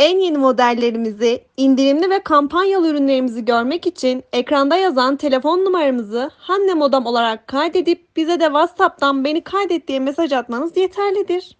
En yeni modellerimizi, indirimli ve kampanyalı ürünlerimizi görmek için ekranda yazan telefon numaramızı Hanne Modam olarak kaydedip bize de WhatsApp'tan beni kaydet diye mesaj atmanız yeterlidir.